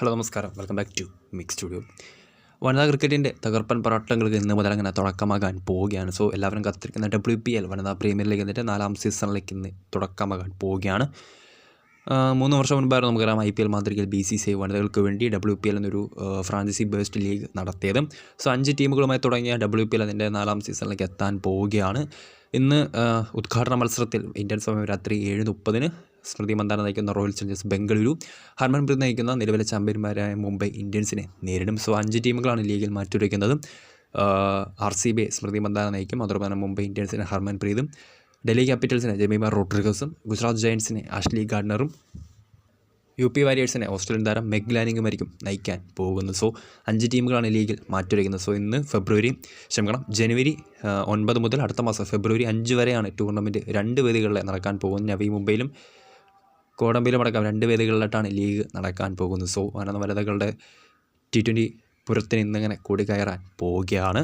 Hello നമസ്കാരം. Welcome back to mix studio. വനിതാ ക്രിക്കറ്റിന്റെ തകർപ്പൻ പോരാട്ടങ്ങൾക്ക് ഇന്ന് മുതൽ അങ്ങനെ തുടക്കമാകാൻ പോവുകയാണ്. സോ എല്ലാവരും കാത്തിരിക്കുന്ന ഡബ്ല്യു പി എൽ വനിതാ പ്രീമിയർ ലീഗ് എന്നിട്ട് നാലാം സീസണിലേക്ക് ഇന്ന് തുടക്കമാകാൻ പോവുകയാണ്. മൂന്ന് വർഷം മുൻപായിരുന്നു നമുക്കറിയാം ഐ പി എൽ മാതൃകയിൽ ബി സി സി വനിതകൾക്ക് വേണ്ടി ഡബ്ല്യു പി എൽ എന്നൊരു ഫ്രാഞ്ചൈസി ബേസ്ഡ് ലീഗ് നടത്തിയത്. സോ അഞ്ച് ടീമുകളുമായി തുടങ്ങിയ ഡബ്ല്യു പി എൽ അതിന്റെ നാലാം സീസണിലേക്ക് എത്താൻ പോവുകയാണ്. ഇന്ന് ഉദ്ഘാടന മത്സരത്തിൽ ഇന്ത്യൻ സമയം രാത്രി ഏഴ് മുപ്പതിന് സ്മൃതി മന്ദാന നയിക്കുന്ന റോയൽ ചലഞ്ചേഴ്സ് ബംഗളൂരു ഹർമൻപ്രീത് നയിക്കുന്ന നിലവിലെ ചാമ്പ്യന്മാരായ മുംബൈ ഇന്ത്യൻസിനെ നേരിടും. സോ അഞ്ച് ടീമുകളാണ് ലീഗിൽ മാറ്റുരയ്ക്കുന്നത് R C B Smriti Mandhana നയിക്കും. അതോടൊപ്പം തന്നെ മുംബൈ ഇന്ത്യൻസിനെ ഹർമൻപ്രീതും ഡൽഹി ക്യാപിറ്റൽസിനെ ജമീമ റോഡ്രിഗസും ഗുജറാത്ത് ജയൻസിനെ അഷ്ലി ഗാർഡ്നറും യു പി വാരിയേഴ്സിനെ ഓസ്ട്രേലിയൻ താരം മെഗ് മെഗ്ലാനിങ്ങുമായിരിക്കും നയിക്കാൻ പോകുന്നത്. സോ അഞ്ച് ടീമുകളാണ് ലീഗിൽ മാറ്റുരയ്ക്കുന്നത് സോ ഇന്ന് ഫെബ്രുവരി ക്ഷമിക്കണം ജനുവരി ഒൻപത് മുതൽ അടുത്ത മാസം ഫെബ്രുവരി അഞ്ച് വരെയാണ് ടൂർണമെന്റ് രണ്ട് വേദികളിൽ നടക്കാൻ പോകുന്നത്. നവി മുംബൈയിലും കോടമ്പിയിലും അടക്കം രണ്ട് വേദികളിലായിട്ടാണ് ലീഗ് നടക്കാൻ പോകുന്നത്. സോ വനത വനിതകളുടെ ടി ട്വന്റി പുരത്തിന് ഇന്നിങ്ങനെ കൂടിക്കയറാൻ പോവുകയാണ്.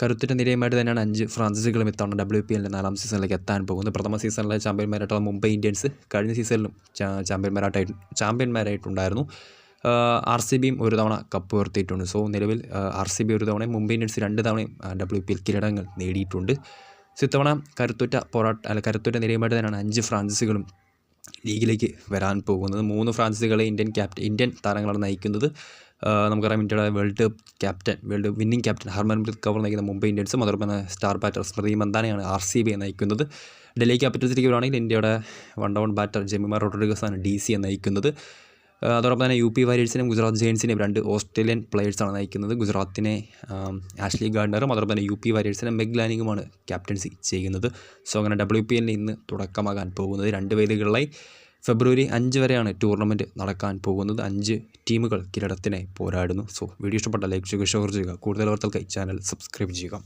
കരുത്തുറ്റ നിരയുമായിട്ട് തന്നെയാണ് അഞ്ച് ഫ്രാഞ്ചൈസികളും ഇത്തവണ ഡബ്ല്യു പി എല്ലിന്റെ നാലാം സീസണിലേക്ക് എത്താൻ പോകുന്നത്. പ്രഥമ സീസണിലെ ചാമ്പ്യന്മാരായിട്ടുള്ള മുംബൈ ഇന്ത്യൻസ് കഴിഞ്ഞ സീസണിലും ചാമ്പ്യന്മാരായിട്ട് ചാമ്പ്യന്മാരായിട്ടുണ്ടായിരുന്നു. ആർ സി ബിയും ഒരു തവണ കപ്പ് ഉയർത്തിയിട്ടുണ്ട്. സോ നിലവിൽ ആർ സി ബി ഒരു തവണയും മുംബൈ ഇന്ത്യൻസ് രണ്ട് തവണയും ഡബ്ല്യു പി എൽ കിരീടങ്ങൾ നേടിയിട്ടുണ്ട്. സോ ഇത്തവണ കരുത്തുറ്റ പോരാട്ട അല്ല കരുത്തുറ്റ നിരയുമായിട്ട് തന്നെയാണ് അഞ്ച് ഫ്രാഞ്ചൈസികളും ലീഗിലേക്ക് വരാൻ പോകുന്നത്. മൂന്ന് ഫ്രാൻസുകളെ ഇന്ത്യൻ ക്യാപ്റ്റൻ ഇന്ത്യൻ താരങ്ങളാണ് നയിക്കുന്നത്. നമുക്കറിയാം ഇന്ത്യയുടെ world cup captain world winning captain Harmanpreet Kaur നയിക്കുന്ന മുംബൈ ഇന്ത്യൻസും അതോടൊപ്പം സ്റ്റാർ ബാറ്റർ സ്മൃതി മന്ദാനയാണ് ആർ സി ബി നയിക്കുന്നത്. ഡൽഹി ക്യാപിറ്റൽസിലേക്ക് വരുവാണെങ്കിൽ ഇന്ത്യയുടെ one down batter Jemimah Rodrigues ആണ് ഡി സി നയിക്കുന്നത്. അതോടൊപ്പം തന്നെ യു പി വാരിയേഴ്സിനെയും ഗുജറാത്ത് ജയൻസിനെയും രണ്ട് ഓസ്ട്രേലിയൻ പ്ലേയേഴ്സാണ് നയിക്കുന്നത്. ഗുജറാത്തിനെ ആഷ്ലി ഗാർഡനറും അതോടൊപ്പം തന്നെ യു പി വാരിയേഴ്സിനെ മെഗ് ലാനിങ്ങുമാണ് ക്യാപ്റ്റൻസി ചെയ്യുന്നത്. സോ അങ്ങനെ ഡബ്ല്യു പി എല്ലിന് ഇന്ന് തുടക്കമാകാൻ പോകുന്നത്. രണ്ട് വേദികളിലായി ഫെബ്രുവരി അഞ്ച് വരെയാണ് ടൂർണമെന്റ് നടക്കാൻ പോകുന്നത്. അഞ്ച് ടീമുകൾ കിരീടത്തിനായി പോരാടുന്നു. സോ വീഡിയോ ഇഷ്ടപ്പെട്ട ലൈക്ക് ചെയ്യുക ഷെയർ ചെയ്യുക. കൂടുതൽ വാർത്തകൾക്കായി ചാനൽ സബ്സ്ക്രൈബ് ചെയ്യുക.